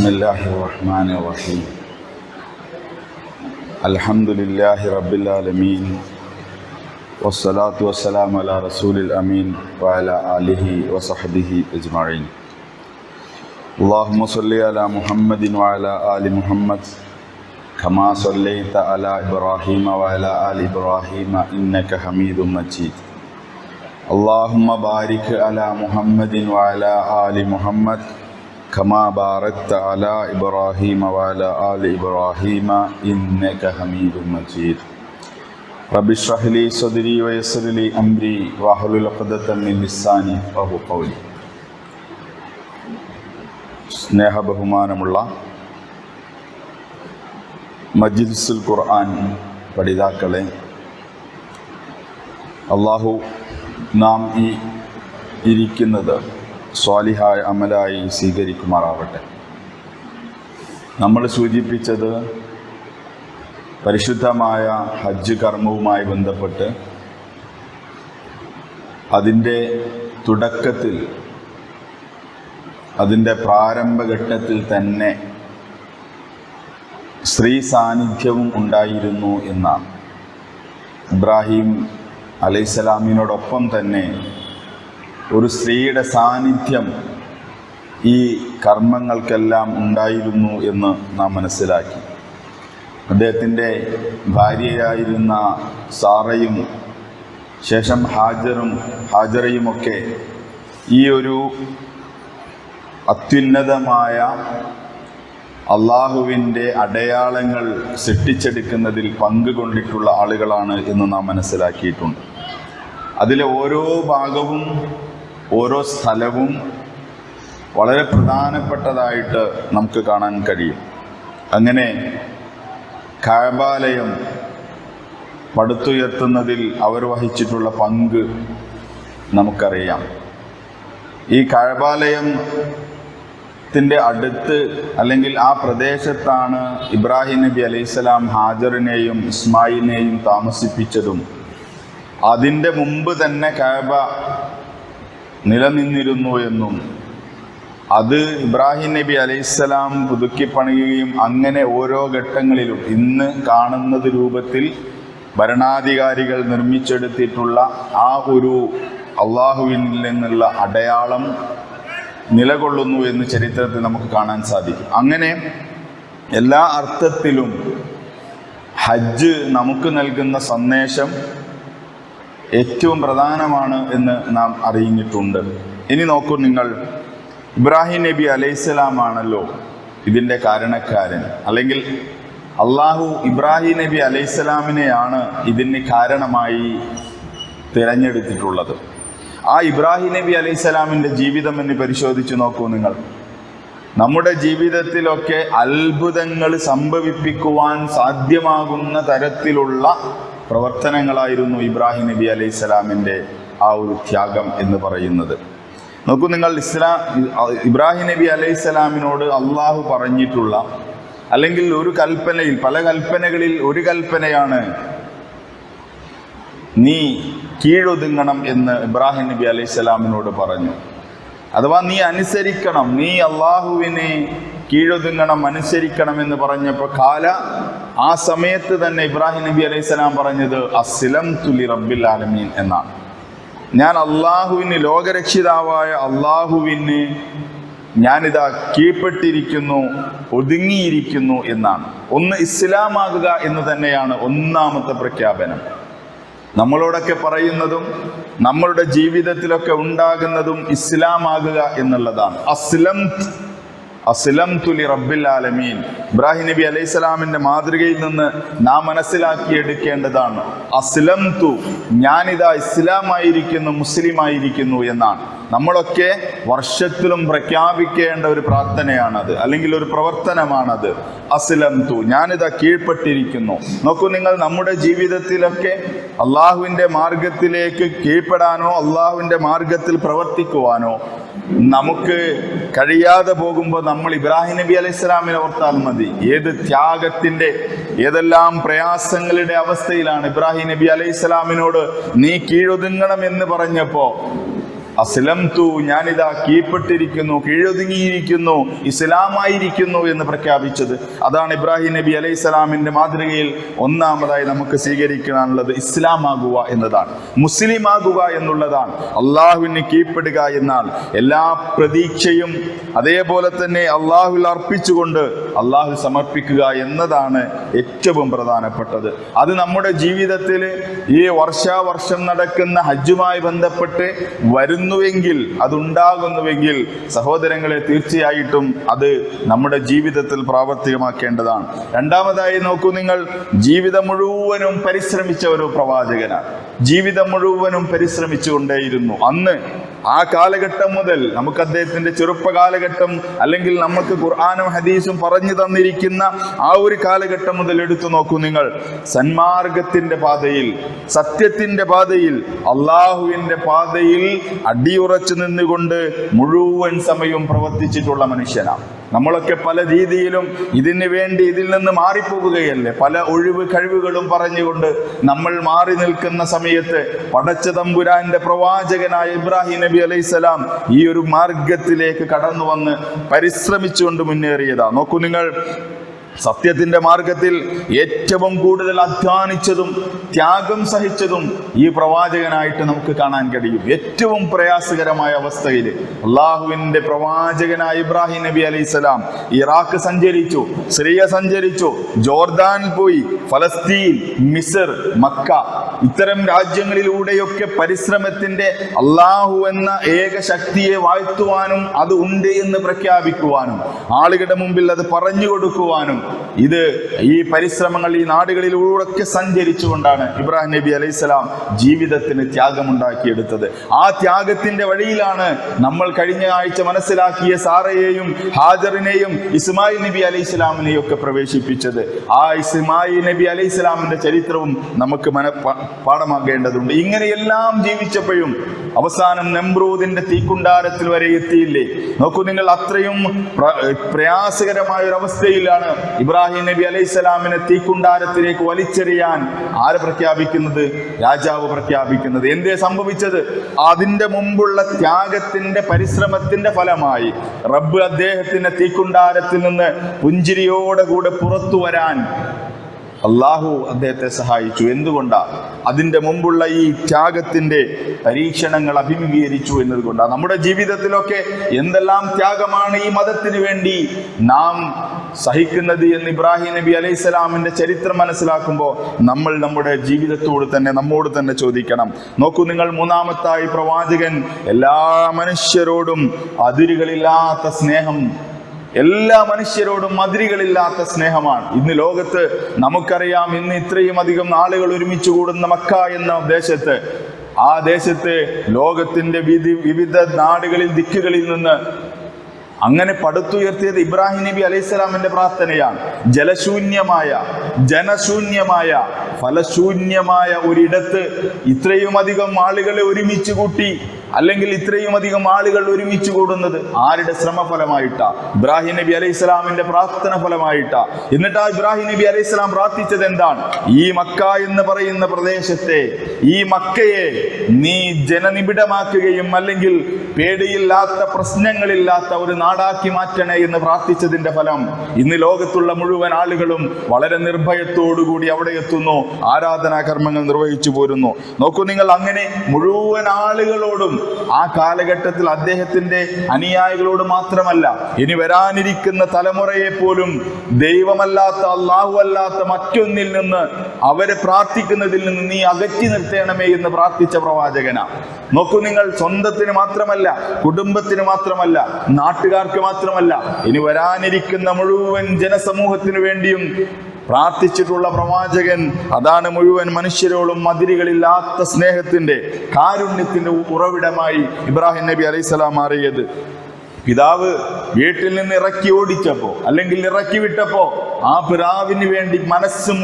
بسم الله الرحمن الرحيم. الحمد لله رب العالمين والصلاة والسلام على رسول الأمين وعلى آله وصحبه أجمعين. اللهم صل على محمد وعلى آل محمد كما صليت على إبراهيم وعلى آل إبراهيم إنك حميد مجيد. اللهم بارك على محمد وعلى آل محمد كما باركت على إبراهيم وعلى آل إبراهيم إنك حميد مجيد رب اشرح لي صدري ويسر لي أمري واحلل عقدة من لساني وهو قولي സ്നേഹ ബഹുമാനമുള്ള മജിദ്സുൽ ഖുർആൻ പഠിതാക്കളെ അള്ളാഹു നാം ഈ ഇരിക്കുന്നത് സ്വാലിഹായ അമലായി സ്വീകരിക്കുമാറാവട്ടെ. നമ്മൾ സൂചിപ്പിച്ചത് പരിശുദ്ധമായ ഹജ്ജ് കർമ്മവുമായി ബന്ധപ്പെട്ട് അതിന്റെ തുടക്കത്തിൽ അതിന്റെ പ്രാരംഭഘട്ടത്തിൽ തന്നെ സ്ത്രീ സാന്നിധ്യവും ഉണ്ടായിരുന്നു എന്നാണ്. ഇബ്രാഹിം അലൈസലാമിനോടൊപ്പം തന്നെ ഒരു സ്ത്രീയുടെ സാന്നിധ്യം ഈ കർമ്മങ്ങൾക്കെല്ലാം ഉണ്ടായിരുന്നു എന്ന് നാം മനസ്സിലാക്കി. അദ്ദേഹത്തിന്റെ ഭാര്യയായിരുന്ന സാറയും ശേഷം ഹാജറും ഹാജറയുമൊക്കെ ഈ ഒരു അത്യുന്നതമായ അള്ളാഹുവിന്റെ അടയാളങ്ങൾ സൃഷ്ടിച്ചെടുക്കുന്നതിൽ പങ്കുകൊണ്ടിട്ടുള്ള ആളുകളാണ് എന്ന് നാം മനസ്സിലാക്കിയിട്ടുണ്ട്. അതിലെ ഓരോ ഭാഗവും ഓരോ സ്ഥലവും വളരെ പ്രധാനപ്പെട്ടതായിട്ട് നമുക്ക് കാണാൻ കഴിയും. അങ്ങനെ കാബാലയം പടുത്തുയർത്തുന്നതിൽ അവർ വഹിച്ചിട്ടുള്ള പങ്ക് നമുക്കറിയാം. ഈ കഴബാലയം ത്തിന്റെ അടുത്ത് അല്ലെങ്കിൽ ആ പ്രദേശത്താണ് ഇബ്രാഹിം നബി അലൈഹിസ്സലാം ഹാജറിനെയും ഇസ്മായിലിനെയും താമസിപ്പിച്ചതും. അതിന്റെ മുമ്പ് തന്നെ കാബ നിലനിന്നിരുന്നു എന്നും അത് ഇബ്രാഹിം നബി അലൈഹിസ്സലാം പുതുക്കി പണിയുകയും അങ്ങനെ ഓരോ ഘട്ടങ്ങളിലും ഇന്ന് കാണുന്നത് രൂപത്തിൽ ഭരണാധികാരികൾ നിർമ്മിച്ചെടുത്തിട്ടുള്ള ആ ഒരു അള്ളാഹുവിൽ നിന്നുള്ള അടയാളം നിലകൊള്ളുന്നു എന്ന് ചരിത്രത്തിൽ നമുക്ക് കാണാൻ സാധിക്കും. അങ്ങനെ എല്ലാ അർത്ഥത്തിലും ഹജ്ജ് നമുക്ക് നൽകുന്ന സന്ദേശം ഏറ്റവും പ്രധാനമാണ് എന്ന് നാം അറിയിഞ്ഞിട്ടുണ്ട് ഇനി നോക്കൂ നിങ്ങൾ. ഇബ്രാഹിം നബി അലൈഹിസ്സലാമാണല്ലോ ഇതിന്റെ കാരണക്കാരൻ. അല്ലെങ്കിൽ അള്ളാഹു ഇബ്രാഹിം നബി അലൈഹിസ്സലാമിനെയാണ് ഇതിന് കാരണമായി തിരഞ്ഞെടുത്തിട്ടുള്ളത്. ആ ഇബ്രാഹിം നബി അലൈഹിസ്സലാമിന്റെ ജീവിതം എന്ന് പരിശോധിച്ച് നോക്കൂ നിങ്ങൾ. നമ്മുടെ ജീവിതത്തിലൊക്കെ അത്ഭുതങ്ങൾ സംഭവിപ്പിക്കുവാൻ സാധ്യമാകുന്ന തരത്തിലുള്ള പ്രവർത്തനങ്ങളായിരുന്നു ഇബ്രാഹിം നബി അലൈഹി സ്വലാമിന്റെ ആ ഒരു ത്യാഗം എന്ന് പറയുന്നത്. നോക്കൂ നിങ്ങൾ ഇസ്ലാം ഇബ്രാഹിം നബി അലൈഹി സ്വലാമിനോട് അള്ളാഹു പറഞ്ഞിട്ടുള്ള അല്ലെങ്കിൽ ഒരു കൽപ്പനയിൽ പല കൽപ്പനകളിൽ ഒരു കൽപ്പനയാണ് നീ കീഴൊതുങ്ങണം എന്ന് ഇബ്രാഹിം നബി അലൈഹി സ്വലാമിനോട് പറഞ്ഞു. അഥവാ നീ അനുസരിക്കണം നീ അള്ളാഹുവിനെ കീഴൊതുങ്ങണം അനുസരിക്കണം എന്ന് പറഞ്ഞപ്പോൾ കാല ആ സമയത്ത് തന്നെ ഇബ്രാഹിം നബി അലൈഹി സ്വലാം പറഞ്ഞത് അസിലം തുലി റബ്ബിൽ ആലമീൻ എന്നാണ്. ഞാൻ അള്ളാഹുവിന് ലോകരക്ഷിതാവായ അള്ളാഹുവിന് ഞാനിതാ കീഴ്പ്പെട്ടിരിക്കുന്നു ഒതുങ്ങിയിരിക്കുന്നു എന്നാണ്. ഒന്ന് ഇസ്ലാമാകുക എന്ന് തന്നെയാണ് ഒന്നാമത്തെ പ്രഖ്യാപനം. നമ്മളോടൊക്കെ പറയുന്നതും നമ്മളുടെ ജീവിതത്തിലൊക്കെ ഉണ്ടാകുന്നതും ഇസ്ലാമാകുക എന്നുള്ളതാണ്. അസ്ലം അസ്ലം തുലി റബ്ബിൽ ആലമീൻ. ഇബ്രാഹിം നബി അലൈഹി സ്വലാമിന്റെ മാതൃകയിൽ നിന്ന് നാം മനസ്സിലാക്കിയെടുക്കേണ്ടതാണ് അസ്ലം തു ഞാനിതാ ഇസ്ലാമായിരിക്കുന്നു മുസ്ലിമായിരിക്കുന്നു എന്നാണ്. നമ്മളൊക്കെ വർഷത്തിലും പ്രഖ്യാപിക്കേണ്ട ഒരു പ്രാർത്ഥനയാണത് അല്ലെങ്കിൽ ഒരു പ്രവർത്തനമാണത്. അസ്ലം തു ഞാനിതാ കീഴ്പ്പെട്ടിരിക്കുന്നു. നോക്കൂ നിങ്ങൾ നമ്മുടെ ജീവിതത്തിലൊക്കെ അള്ളാഹുവിന്റെ മാർഗത്തിലേക്ക് കീഴ്പ്പെടാനോ അള്ളാഹുവിന്റെ മാർഗത്തിൽ പ്രവർത്തിക്കുവാനോ നമുക്ക് കഴിയാതെ പോകുമ്പോൾ നമ്മൾ ഇബ്രാഹിം നബി അലൈഹി സ്വലാമിനെ ഓർത്താൽ മതി. ഏത് ത്യാഗത്തിന്റെ ഏതെല്ലാം പ്രയാസങ്ങളുടെ അവസ്ഥയിലാണ് ഇബ്രാഹിം നബി അലൈഹി സ്വലാമിനോട് നീ കീഴൊതുങ്ങണം എന്ന് പറഞ്ഞപ്പോ അസ്ലം തു ഞാനിതാ കീഴ്പ്പെട്ടിരിക്കുന്നു കീഴൊതുങ്ങിയിരിക്കുന്നു ഇസ്ലാമായിരിക്കുന്നു എന്ന് പ്രഖ്യാപിച്ചത്. അതാണ് ഇബ്രാഹിം നബി അലൈഹി സ്വലാമിന്റെ മാതൃകയിൽ ഒന്നാമതായി നമുക്ക് സ്വീകരിക്കാനുള്ളത് ഇസ്ലാമാകുക എന്നതാണ്. മുസ്ലിം ആകുക എന്നുള്ളതാണ്. അള്ളാഹുവിന് കീഴ്പ്പെടുക എന്നാൽ എല്ലാ പ്രതീക്ഷയും അതേപോലെ തന്നെ അള്ളാഹുൽ അർപ്പിച്ചുകൊണ്ട് അള്ളാഹു സമർപ്പിക്കുക എന്നതാണ് ഏറ്റവും പ്രധാനപ്പെട്ടത്. അത് നമ്മുടെ ജീവിതത്തിൽ ഈ വർഷാവർഷം നടക്കുന്ന ഹജ്ജുമായി ബന്ധപ്പെട്ട് വരുന്നുവെങ്കിൽ അതുണ്ടാകുന്നുവെങ്കിൽ സഹോദരങ്ങളെ തീർച്ചയായിട്ടും അത് നമ്മുടെ ജീവിതത്തിൽ പ്രാവർത്തികമാക്കേണ്ടതാണ്. രണ്ടാമതായി നോക്കൂ നിങ്ങൾ ജീവിതം മുഴുവനും പരിശ്രമിച്ച ഒരു പ്രവാചകനാണ്. ജീവിതം മുഴുവനും പരിശ്രമിച്ചുകൊണ്ടേയിരുന്നു. അന്ന് ആ കാലഘട്ടം മുതൽ നമുക്ക് അദ്ദേഹത്തിന്റെ ചെറുപ്പകാലഘട്ടം അല്ലെങ്കിൽ നമുക്ക് ഖുർആാനും ഹദീസും പറഞ്ഞു തന്നിരിക്കുന്ന ആ ഒരു കാലഘട്ടം മുതൽ എടുത്തു നോക്കൂ നിങ്ങൾ. സന്മാർഗത്തിന്റെ പാതയിൽ സത്യത്തിന്റെ പാതയിൽ അള്ളാഹുവിന്റെ പാതയിൽ അടിയുറച്ചു നിന്നുകൊണ്ട് മുഴുവൻ സമയവും പ്രവർത്തിച്ചിട്ടുള്ള മനുഷ്യനാണ്. നമ്മളൊക്കെ പല രീതിയിലും ഇതിന് വേണ്ടി ഇതിൽ നിന്ന് മാറിപ്പോകുകയല്ലേ? പല ഒഴിവ് കഴിവുകളും പറഞ്ഞുകൊണ്ട് നമ്മൾ മാറി നിൽക്കുന്ന സമയത്ത് പടച്ച തമ്പുരാന്റെ പ്രവാചകനായ ഇബ്രാഹിം നബി അലൈഹിസ്സലാം ഈ ഒരു മാർഗത്തിലേക്ക് കടന്നു വന്ന് പരിശ്രമിച്ചുകൊണ്ട് മുന്നേറിയതാ. നോക്കൂ നിങ്ങൾ സത്യത്തിന്റെ മാർഗത്തിൽ ഏറ്റവും കൂടുതൽ അധ്വാനിച്ചതും ത്യാഗം സഹിച്ചതും ഈ പ്രവാചകനായിട്ട് നമുക്ക് കാണാൻ കഴിയും. ഏറ്റവും പ്രയാസകരമായ അവസ്ഥയിൽ അള്ളാഹുവിന്റെ പ്രവാചകനായ ഇബ്രാഹിം നബി അലൈഹി സ്വലാം ഇറാഖ് സഞ്ചരിച്ചു സിറിയ സഞ്ചരിച്ചു ജോർദാൻ പോയി ഫലസ്തീൻ മിസർ മക്ക ഇത്തരം രാജ്യങ്ങളിലൂടെയൊക്കെ പരിശ്രമത്തിന്റെ അള്ളാഹു എന്ന ഏക ശക്തിയെ വാഴ്ത്തുവാനും അത് ഉണ്ട് എന്ന് പ്രഖ്യാപിക്കുവാനും ആളുകളുടെ മുമ്പിൽ അത് പറഞ്ഞു കൊടുക്കുവാനും ഇത് ഈ പരിശ്രമങ്ങൾ ഈ നാടുകളിലൂടെ സഞ്ചരിച്ചുകൊണ്ടാണ് ഇബ്രാഹിം നബി അലൈഹി സ്വലാം ജീവിതത്തിന് ത്യാഗമുണ്ടാക്കിയെടുത്തത്. ആ ത്യാഗത്തിന്റെ വഴിയിലാണ് നമ്മൾ കഴിഞ്ഞ ആഴ്ച മനസ്സിലാക്കിയ സാറയെയും ഹാജറിനെയും ഇസ്മായിൽ നബി അലൈഹി സ്വലാമിനെയും ഒക്കെ പ്രവേശിപ്പിച്ചത്. ആ ഇസ്മായിൽ നബി അലൈഹി സ്വലാമിന്റെ ചരിത്രവും നമുക്ക് മന പാഠമാക്കേണ്ടതുണ്ട് ഇങ്ങനെയെല്ലാം ജീവിച്ചപ്പോഴും അവസാനം നെമ്രൂദിന്റെ തീക്കുണ്ടാരത്തിൽ വരെ എത്തിയില്ലേ? നോക്കൂ നിങ്ങൾ അത്രയും പ്രയാസകരമായ ഒരു അവസ്ഥയിലാണ് ഇബ്രാഹിം നബി അലൈഹി സ്വലാമിനെ തീക്കുണ്ടാരത്തിലേക്ക് വലിച്ചെറിയാൻ ആര് പ്രഖ്യാപിക്കുന്നത്? രാജാവ് പ്രഖ്യാപിക്കുന്നത്. എന്തേ സംഭവിച്ചത്? അതിന്റെ മുമ്പുള്ള ത്യാഗത്തിന്റെ പരിശ്രമത്തിന്റെ ഫലമായി റബ്ബ് അദ്ദേഹത്തിന്റെ തീക്കുണ്ടാരത്തിൽ നിന്ന് പുഞ്ചിരിയോടെ കൂടെ പുറത്തു വരാൻ അള്ളാഹു അദ്ദേഹത്തെ സഹായിച്ചു. എന്തുകൊണ്ടാ? അതിന്റെ മുമ്പുള്ള ഈ ത്യാഗത്തിന്റെ പരീക്ഷണങ്ങൾ അഭിമുഖീകരിച്ചു എന്നതുകൊണ്ടാണ് നമ്മുടെ ജീവിതത്തിലൊക്കെ എന്തെല്ലാം ത്യാഗമാണ് ഈ മതത്തിന് വേണ്ടി നാം സഹിക്കുന്നത് എന്ന് ഇബ്രാഹിം നബി അലൈഹി സ്വലാമിന്റെ ചരിത്രം മനസ്സിലാക്കുമ്പോൾ നമ്മൾ നമ്മുടെ ജീവിതത്തോട് തന്നെ നമ്മോട് തന്നെ ചോദിക്കണം. നോക്കൂ നിങ്ങൾ മൂന്നാമത്തായി പ്രവാചകൻ എല്ലാ മനുഷ്യരോടും അതിരുകളില്ലാത്ത സ്നേഹം എല്ലാ മനുഷ്യരോടും മതിരികളില്ലാത്ത സ്നേഹമാണ്. ഇന്ന് ലോകത്ത് നമുക്കറിയാം ഇന്ന് ഇത്രയും അധികം ആളുകൾ ഒരുമിച്ച് കൂടുന്ന മക്ക എന്ന ദേശത്ത് ആ ദേശത്ത് ലോകത്തിന്റെ വിധി വിവിധ നാടുകളിൽ ദിക്കുകളിൽ നിന്ന് അങ്ങനെ പടുത്തുയർത്തിയത് ഇബ്രാഹിം നബി അലൈഹിസ്സലാമിന്റെ പ്രാർത്ഥനയാണ്. ജലശൂന്യമായ ജനശൂന്യമായ ഫലശൂന്യമായ ഒരിടത്ത് ഇത്രയുമധികം ആളുകളെ ഒരുമിച്ച് കൂട്ടി അല്ലെങ്കിൽ ഇത്രയും അധികം ആളുകൾ ഒരുമിച്ച് കൂടുന്നത് ആരുടെ ശ്രമഫലമായിട്ടാ? ഇബ്രാഹിം നബി അലൈഹി സ്വലാമിന്റെ പ്രാർത്ഥന ഫലമായിട്ടാ. എന്നിട്ട് ആ ഇബ്രാഹിം നബി അലൈഹി സ്വലാം പ്രാർത്ഥിച്ചത് എന്താണ്? ഈ മക്ക എന്ന് പറയുന്ന പ്രദേശത്തെ ഈ മക്കയെ നീ ജനനിബിഡമാക്കുകയും അല്ലെങ്കിൽ പേടിയില്ലാത്ത പ്രശ്നങ്ങളില്ലാത്ത ഒരു നാടാക്കി മാറ്റണേ എന്ന് പ്രാർത്ഥിച്ചതിന്റെ ഫലം ഇന്ന് ലോകത്തുള്ള മുഴുവൻ ആളുകളും വളരെ നിർഭയത്തോടുകൂടി അവിടെ എത്തുന്നു. ആരാധനാ കർമ്മങ്ങൾ നിർവഹിച്ചു പോരുന്നു. നോക്കൂ നിങ്ങൾ അങ്ങനെ മുഴുവൻ ആളുകളോടും ആ കാലഘട്ടത്തിൽ അദ്ദേഹത്തിന്റെ അനുയായികളോട് മാത്രമല്ല ഇനി വരാനിരിക്കുന്ന തലമുറയെ പോലും ദൈവമല്ലാത്ത അള്ളാഹു അല്ലാത്ത മറ്റൊന്നിൽ നിന്ന് അവരെ പ്രാർത്ഥിക്കുന്നതിൽ നിന്ന് നീ അകറ്റി നിർത്തേണമേ എന്ന് പ്രാർത്ഥിച്ച പ്രവാചകനാ. നോക്കൂ നിങ്ങൾ സ്വന്തത്തിന് മാത്രമല്ല കുടുംബത്തിന് മാത്രമല്ല നാട്ടുകാർക്ക് മാത്രമല്ല ഇനി വരാനിരിക്കുന്ന മുഴുവൻ ജനസമൂഹത്തിനു വേണ്ടിയും പ്രാർത്ഥിച്ചിട്ടുള്ള പ്രവാചകൻ അതാണ് മുഴുവൻ മനുഷ്യരോടും മതിരുകളില്ലാത്ത സ്നേഹത്തിന്റെ കാരുണ്യത്തിന്റെ ഉറവിടമായി ഇബ്രാഹിം നബി അലൈഹിസ്സലാം മാറിയത്. പിതാവ് വീട്ടിൽ നിന്ന് ഇറക്കി ഓടിച്ചപ്പോ അല്ലെങ്കിൽ ഇറക്കി വിട്ടപ്പോ ആ പിതാവിന് വേണ്ടി മനസ്സ്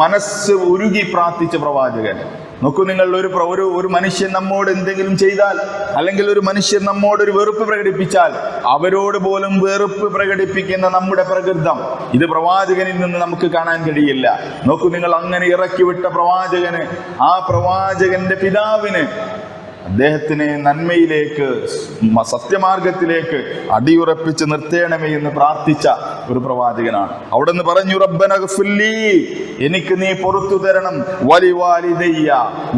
മനസ്സ് ഉരുകി പ്രാർത്ഥിച്ച പ്രവാചകൻ. നോക്കൂ നിങ്ങൾ ഒരു ഒരു ഒരു മനുഷ്യൻ നമ്മോട് എന്തെങ്കിലും ചെയ്താൽ അല്ലെങ്കിൽ ഒരു മനുഷ്യൻ നമ്മോട് ഒരു വെറുപ്പ് പ്രകടിപ്പിച്ചാൽ അവരോട് പോലും വെറുപ്പ് പ്രകടിപ്പിക്കുന്ന നമ്മുടെ പ്രകൃതം. ഇത് പ്രവാചകനിൽ നിന്ന് നമുക്ക് കാണാൻ കഴിയില്ല. നോക്കൂ നിങ്ങൾ അങ്ങനെ ഇറക്കി വിട്ട പ്രവാചകന് ആ പ്രവാചകന്റെ പിതാവിന് അദ്ദേഹത്തിനെ നന്മയിലേക്ക് സത്യമാർഗത്തിലേക്ക് അടിയുറപ്പിച്ച് നിർത്തേണമേ എന്ന് പ്രാർത്ഥിച്ച ഒരു പ്രവാചകനാണ്. അവിടെ നിന്ന് പറഞ്ഞു റബ്ബന ഗഫില്ലി, എനിക്ക് നീ പുറത്തു തരണം. വലി വാലിദയ്യ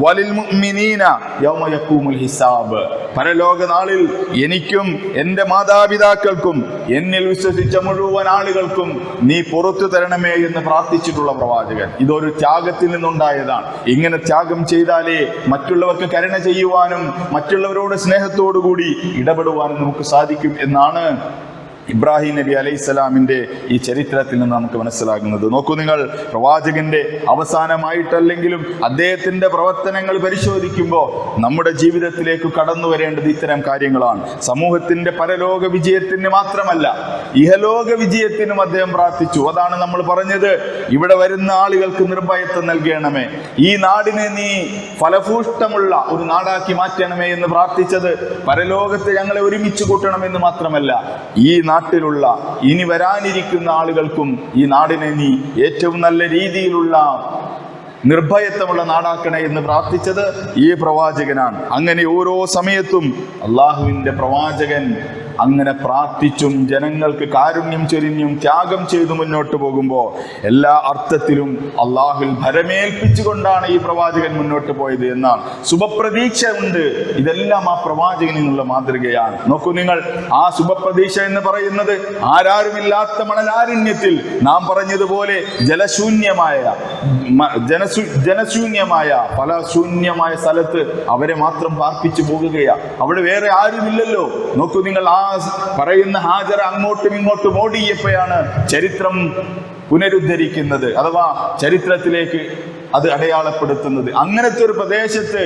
വലിൽ മുഅ്മിനീന യൗമ യഖൂമുൽ ഹിസാബ്. പരലോക നാളിൽ എനിക്കും എന്റെ മാതാപിതാക്കൾക്കും എന്നിൽ വിശ്വസിച്ച മുഴുവൻ ആളുകൾക്കും നീ പുറത്തു തരണമേ എന്ന് പ്രാർത്ഥിച്ചിട്ടുള്ള പ്രവാചകൻ. ഇതൊരു ത്യാഗത്തിൽ നിന്നുണ്ടായതാണ്. ഇങ്ങനെ ത്യാഗം ചെയ്താലേ മറ്റുള്ളവർക്ക് കരുണ ചെയ്യുവാനും മറ്റുള്ളവരോട് സ്നേഹത്തോടു കൂടി ഇടപെടുവാനും നമുക്ക് സാധിക്കും എന്നാണ് ഇബ്രാഹിം നബി അലൈഹി സ്വലാമിന്റെ ഈ ചരിത്രത്തിൽ നിന്ന് നമുക്ക് മനസ്സിലാകുന്നത്. നോക്കൂ നിങ്ങൾ പ്രവാചകന്റെ അവസാനമായിട്ടല്ലെങ്കിലും അദ്ദേഹത്തിന്റെ പ്രവർത്തനങ്ങൾ പരിശോധിക്കുമ്പോൾ നമ്മുടെ ജീവിതത്തിലേക്ക് കടന്നു വരേണ്ടത് ഇത്തരം കാര്യങ്ങളാണ്. സമൂഹത്തിന്റെ പരലോക വിജയത്തിന് മാത്രമല്ല ഇഹലോക വിജയത്തിനും അദ്ദേഹം പ്രാർത്ഥിച്ചു. അതാണ് നമ്മൾ പറഞ്ഞത്. ഇവിടെ വരുന്ന ആളുകൾക്ക് നിർഭയത്വം നൽകണമേ. ഈ നാടിനെ നീ ഫലഭൂഷ്ടമുള്ള ഒരു നാടാക്കി മാറ്റണമേ എന്ന് പ്രാർത്ഥിച്ചത് പരലോകത്തെ ഞങ്ങളെ ഒരുമിച്ച് കൂട്ടണമെന്ന് മാത്രമല്ല ഈ നാട്ടിലുള്ള ഇനി വരാനിരിക്കുന്ന ആളുകൾക്കും ഈ നാടിനെ നീ ഏറ്റവും നല്ല രീതിയിലുള്ള നിർഭയത്വമുള്ള നാടാക്കണേ എന്ന് പ്രാർത്ഥിച്ചത് ഈ പ്രവാചകനാണ്. അങ്ങനെ ഓരോ സമയത്തും അള്ളാഹുവിന്റെ പ്രവാചകൻ അങ്ങനെ പ്രാർത്ഥിച്ചും ജനങ്ങൾക്ക് കാരുണ്യം ചൊരിഞ്ഞും ത്യാഗം ചെയ്തു മുന്നോട്ട് പോകുമ്പോൾ എല്ലാ അർത്ഥത്തിലും അള്ളാഹുൽ ഭരമേൽപ്പിച്ചുകൊണ്ടാണ് ഈ പ്രവാചകൻ മുന്നോട്ട് പോയത് എന്നാണ്. ശുഭപ്രതീക്ഷ ഉണ്ട് ഇതെല്ലാം ആ പ്രവാചകനിൽ നിന്നുള്ള മാതൃകയാണ്. നോക്കൂ നിങ്ങൾ ആ ശുഭപ്രതീക്ഷ എന്ന് പറയുന്നത് ആരാരുമില്ലാത്ത മണലാരണ്യത്തിൽ നാം പറഞ്ഞതുപോലെ ജലശൂന്യമായ ജനശു ജനശൂ ജനശൂന്യമായ ഫലശൂന്യമായ സ്ഥലത്ത് അവരെ മാത്രം പാർപ്പിച്ചു പോകുകയാ അവിടെ വേറെ ആരുമില്ലല്ലോ. നോക്കൂ നിങ്ങൾ ആ പറയുന്ന ഹാജർ അങ്ങോട്ടും ഇങ്ങോട്ടും ഓടിയപ്പോഴാണ് ചരിത്രം പുനരുദ്ധരിക്കുന്നത്. അഥവാ ചരിത്രത്തിലേക്ക് അത് അടയാളപ്പെടുത്തുന്നത്. അങ്ങനത്തെ ഒരു പ്രദേശത്ത്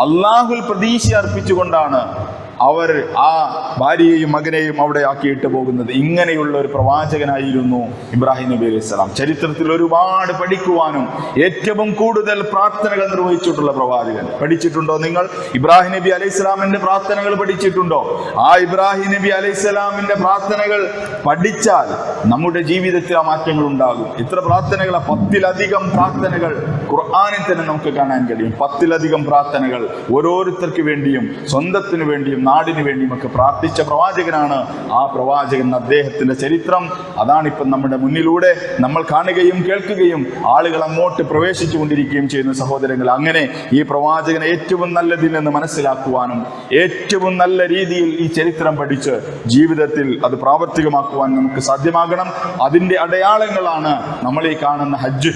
അള്ളാഹുൽ പ്രതീക്ഷ അർപ്പിച്ചുകൊണ്ടാണ് അവർ ആ ഭാര്യയെയും മകനെയും അവിടെ ആക്കിയിട്ട് പോകുന്നത് ഇങ്ങനെയുള്ള ഒരു പ്രവാചകനായിരുന്നു ഇബ്രാഹിം നബി അലൈഹി സ്വലാം. ചരിത്രത്തിൽ ഒരുപാട് പഠിക്കുവാനും ഏറ്റവും കൂടുതൽ പ്രാർത്ഥനകൾ നിർവഹിച്ചിട്ടുള്ള പ്രവാചകൻ. പഠിച്ചിട്ടുണ്ടോ നിങ്ങൾ? ഇബ്രാഹിം നബി അലൈഹി സ്വലാമിന്റെ പ്രാർത്ഥനകൾ പഠിച്ചിട്ടുണ്ടോ? ആ ഇബ്രാഹിം നബി അലൈഹി സ്വലാമിന്റെ പ്രാർത്ഥനകൾ പഠിച്ചാൽ നമ്മുടെ ജീവിതത്തിൽ ആ മാറ്റങ്ങൾ ഉണ്ടാകും. ഇത്ര പ്രാർത്ഥനകൾ പത്തിലധികം പ്രാർത്ഥനകൾ ഖുർആാനിൽ തന്നെ നമുക്ക് കാണാൻ കഴിയും. പത്തിലധികം പ്രാർത്ഥനകൾ ഓരോരുത്തർക്ക് വേണ്ടിയും സ്വന്തത്തിന് വേണ്ടിയും നാടിന് വേണ്ടിയും ഒക്കെ പ്രാർത്ഥിച്ച പ്രവാചകനാണ് ആ പ്രവാചകൻ അദ്ദേഹത്തിന്റെ ചരിത്രം. അതാണിപ്പം നമ്മുടെ മുന്നിലൂടെ നമ്മൾ കാണുകയും കേൾക്കുകയും ആളുകൾ അങ്ങോട്ട് പ്രവേശിച്ചു കൊണ്ടിരിക്കുകയും ചെയ്യുന്ന സഹോദരങ്ങൾ. അങ്ങനെ ഈ പ്രവാചകൻ ഏറ്റവും നല്ലതിൽ നിന്ന് മനസ്സിലാക്കുവാനും ഏറ്റവും നല്ല രീതിയിൽ ഈ ചരിത്രം പഠിച്ച് ജീവിതത്തിൽ അത് പ്രാവർത്തികമാക്കുവാൻ നമുക്ക് സാധ്യമാകണം. അതിന്റെ അടയാളങ്ങളാണ് നമ്മൾ ഈ കാണുന്ന ഹജ്ജ്.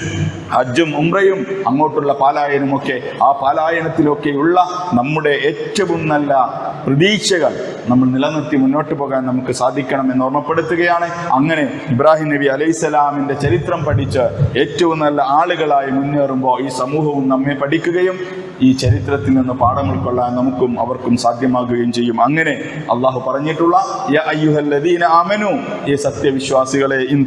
ഹജ്ജും ഉംറയും അങ്ങോട്ടുള്ള പാലായനമൊക്കെ ആ പാലായനത്തിലൊക്കെയുള്ള നമ്മുടെ ഏറ്റവും നല്ല പ്രതീക്ഷകൾ നമ്മൾ നിലനിർത്തി മുന്നോട്ട് പോകാൻ നമുക്ക് സാധിക്കണം എന്ന് ഓർമ്മപ്പെടുത്തുകയാണ്. അങ്ങനെ ഇബ്രാഹിം നബി അലൈഹിസ്സലാമിന്റെ ചരിത്രം പഠിച്ച് ഏറ്റവും നല്ല ആളുകളായി മുന്നേറുമ്പോൾ ഈ സമൂഹവും നമ്മെ പഠിക്കുകയും ഈ ചരിത്രത്തിൽ നിന്ന് പാഠം ഉൾക്കൊള്ളാൻ നമുക്കും അവർക്കും സാധ്യമാകുകയും ചെയ്യും. അങ്ങനെ അള്ളാഹു പറഞ്ഞിട്ടുള്ള ഈ സത്യവിശ്വാസികളെ ഇൻ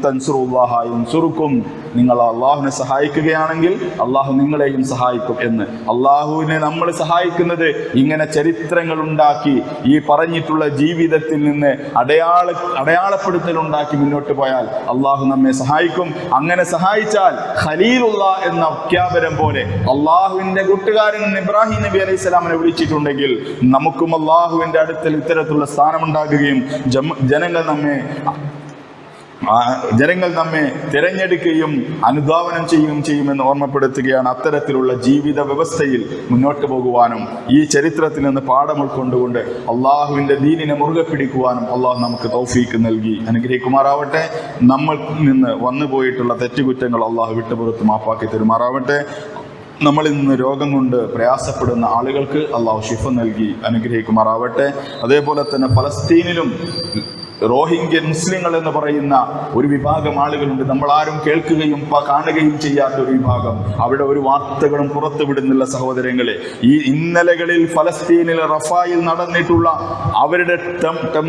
നിങ്ങൾ അള്ളാഹുവിനെ സഹായിക്കുകയാണെങ്കിൽ അള്ളാഹു നിങ്ങളെയും സഹായിക്കും എന്ന്. അള്ളാഹുവിനെ നമ്മൾ സഹായിക്കുന്നത് ഇങ്ങനെ ചരിത്രങ്ങൾ ഉണ്ടാക്കി ഈ പറഞ്ഞിട്ടുള്ള ജീവിതത്തിൽ നിന്ന് അടയാള അടയാളപ്പെടുത്തൽ ഉണ്ടാക്കി മുന്നോട്ട് പോയാൽ അള്ളാഹു നമ്മെ സഹായിക്കും. അങ്ങനെ സഹായിച്ചാൽ ഖലീലുള്ള എന്ന പ്രഖ്യാപനം പോലെ അള്ളാഹുവിന്റെ കൂട്ടുകാരൻ എന്ന് ഇബ്രാഹിം നബി അലൈഹി സ്വലാമിനെ വിളിച്ചിട്ടുണ്ടെങ്കിൽ നമുക്കും അള്ളാഹുവിന്റെ അടുത്തിൽ ഇത്തരത്തിലുള്ള സ്ഥാനമുണ്ടാകുകയും ജനങ്ങൾ നമ്മെ ജനങ്ങൾ നമ്മെ തിരഞ്ഞെടുക്കുകയും അനുധാവനം ചെയ്യുകയും ചെയ്യുമെന്ന് ഓർമ്മപ്പെടുത്തുകയാണ് അത്തരത്തിലുള്ള ജീവിത വ്യവസ്ഥയിൽ മുന്നോട്ട് പോകുവാനും ഈ ചരിത്രത്തിൽ നിന്ന് പാഠം ഉൾക്കൊണ്ടുകൊണ്ട് അള്ളാഹുവിന്റെ ദീനിനെ മുറുകെ പിടിക്കുവാനും അള്ളാഹു നമുക്ക് തൗഫീക്ക് നൽകി. അനുഗ്രഹിക്കുമാറാവട്ടെ. നമ്മൾ നിന്ന് വന്നുപോയിട്ടുള്ള തെറ്റുകുറ്റങ്ങൾ അള്ളാഹു വിട്ടുപുറത്ത് മാപ്പാക്കി തരുമാറാവട്ടെ. നമ്മളിൽ നിന്ന് രോഗം കൊണ്ട് പ്രയാസപ്പെടുന്ന ആളുകൾക്ക് അള്ളാഹു ഷിഫ നൽകി അനുഗ്രഹിക്കുമാറാവട്ടെ. അതേപോലെ തന്നെ ഫലസ്തീനിലും റോഹിംഗ്യൻ മുസ്ലിങ്ങൾ എന്ന് പറയുന്ന ഒരു വിഭാഗം ആളുകളുണ്ട്. നമ്മൾ ആരും കേൾക്കുകയും കാണുകയും ചെയ്യാത്ത ഒരു വിഭാഗം. അവിടെ ഒരു വാർത്തകളും പുറത്തു വിടുന്നില്ല സഹോദരങ്ങളെ. ഈ ഇന്നലകളിൽ ഫലസ്തീനിൽ റഫായിൽ നടന്നിട്ടുള്ള അവരുടെ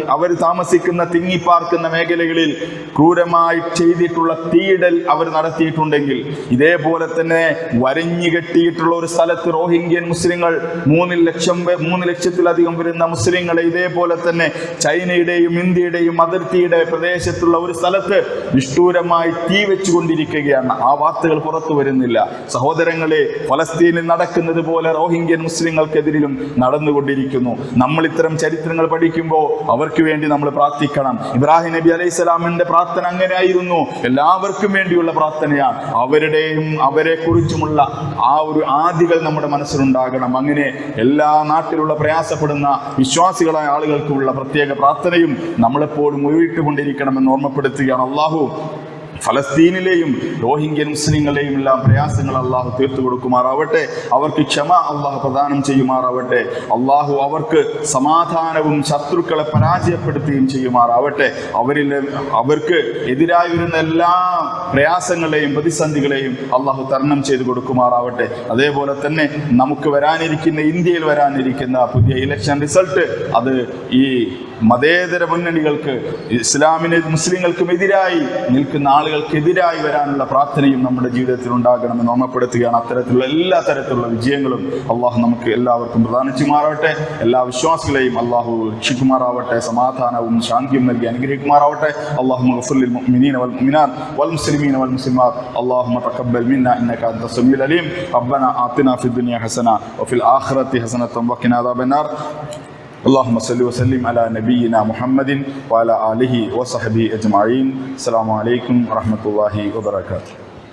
അവർ താമസിക്കുന്ന തിങ്ങിപ്പാർക്കുന്ന മേഖലകളിൽ ക്രൂരമായി ചെയ്തിട്ടുള്ള തീയിടൽ അവർ നടത്തിയിട്ടുണ്ടെങ്കിൽ ഇതേപോലെ തന്നെ വരഞ്ഞു കെട്ടിയിട്ടുള്ള ഒരു സ്ഥലത്ത് റോഹിംഗ്യൻ മുസ്ലിങ്ങൾ മൂന്ന് ലക്ഷം മൂന്ന് ലക്ഷത്തിലധികം വരുന്ന മുസ്ലിങ്ങളെ ഇതേപോലെ തന്നെ ചൈനയുടെയും ഇന്ത്യയുടെയും ഫലസ്തീനിന്റെയും അതിർത്തിയുടെ പ്രദേശത്തുള്ള ഒരു സ്ഥലത്ത് നിഷ്ഠൂരമായി തീ വെച്ചുകൊണ്ടിരിക്കുകയാണ്. ആ വാർത്തകൾ പുറത്തു വരുന്നില്ല. സഹോദരങ്ങളെ ഫലസ്തീനിൽ നടക്കുന്നത് പോലെ റോഹിംഗ്യൻ മുസ്ലിങ്ങൾക്കെതിരിലും നടന്നുകൊണ്ടിരിക്കുന്നു. നമ്മൾ ഇത്തരം ചരിത്രങ്ങൾ പഠിക്കുമ്പോൾ അവർക്ക് വേണ്ടി നമ്മൾ പ്രാർത്ഥിക്കണം. ഇബ്രാഹിം നബി അലൈഹി സ്വലാമിന്റെ പ്രാർത്ഥന അങ്ങനെയായിരുന്നു. എല്ലാവർക്കും വേണ്ടിയുള്ള പ്രാർത്ഥനയാണ്. അവരുടെയും അവരെ കുറിച്ചുമുള്ള ആ ഒരു ആദികൾ നമ്മുടെ മനസ്സിലുണ്ടാകണം. അങ്ങനെ എല്ലാ നാട്ടിലുള്ള പ്രയാസപ്പെടുന്ന വിശ്വാസികളായ ആളുകൾക്കുള്ള പ്രത്യേക പ്രാർത്ഥനയും നമ്മളെപ്പോഴും ഒഴിവിട്ടുകൊണ്ടിരിക്കണമെന്ന് ഓർമ്മപ്പെടുത്തുകയാണ് അള്ളാഹു. ഫലസ്തീനിലെയും റോഹിംഗ്യൻ മുസ്ലിങ്ങളെയും എല്ലാം പ്രയാസങ്ങൾ അള്ളാഹു തീർത്തു കൊടുക്കുമാറാവട്ടെ. അവർക്ക് ക്ഷമ അള്ളാഹു പ്രദാനം ചെയ്യുമാറാവട്ടെ. അള്ളാഹു അവർക്ക് സമാധാനവും ശത്രുക്കളെ പരാജയപ്പെടുത്തുകയും ചെയ്യുമാറാവട്ടെ. അവരിൽ അവർക്ക് എതിരായി വരുന്ന എല്ലാ പ്രയാസങ്ങളെയും പ്രതിസന്ധികളെയും അള്ളാഹു തരണം ചെയ്തു കൊടുക്കുമാറാവട്ടെ. അതേപോലെ തന്നെ നമുക്ക് വരാനിരിക്കുന്ന ഇന്ത്യയിൽ വരാനിരിക്കുന്ന പുതിയ ഇലക്ഷൻ റിസൾട്ട് അത് ഈ മതേതര മുന്നണികൾക്ക് ഇസ്ലാമിന് മുസ്ലിങ്ങൾക്കും എതിരായി നിൽക്കുന്ന ആളുകൾക്കെതിരായി വരാനുള്ള പ്രാർത്ഥനയും നമ്മുടെ ജീവിതത്തിൽ ഉണ്ടാകണമെന്ന് ഓർമ്മപ്പെടുത്തുകയാണ്. അത്തരത്തിലുള്ള എല്ലാ തരത്തിലുള്ള വിജയങ്ങളും അള്ളാഹു നമുക്ക് എല്ലാവർക്കും പ്രധാനിച്ചുമാറാവട്ടെ എല്ലാ വിശ്വാസികളെയും അള്ളാഹു രക്ഷിക്കുമാറാവട്ടെ. സമാധാനവും ശാന്തിയും നൽകി അനുഗ്രഹിക്കുമാറാവട്ടെ. അള്ളാഹു മഹഫുല്ലിൽ മുഅ്മിനീന വൽ മുഅ്മിനാത്ത് വൽ മുസ്ലിമീന വൽ മുസ്ലിമാത്ത് അള്ളാഹുമ്മ തഖബ്ബൽ മിന്ന ഇന്നക അൻത അലീം. വഫിൽ ഹസനതൻ അദാബന്നാർ اللهم صل وسلم على نبينا محمد وعلى آله وصحبه أجمعين. السلام عليكم ورحمة الله وبركاته.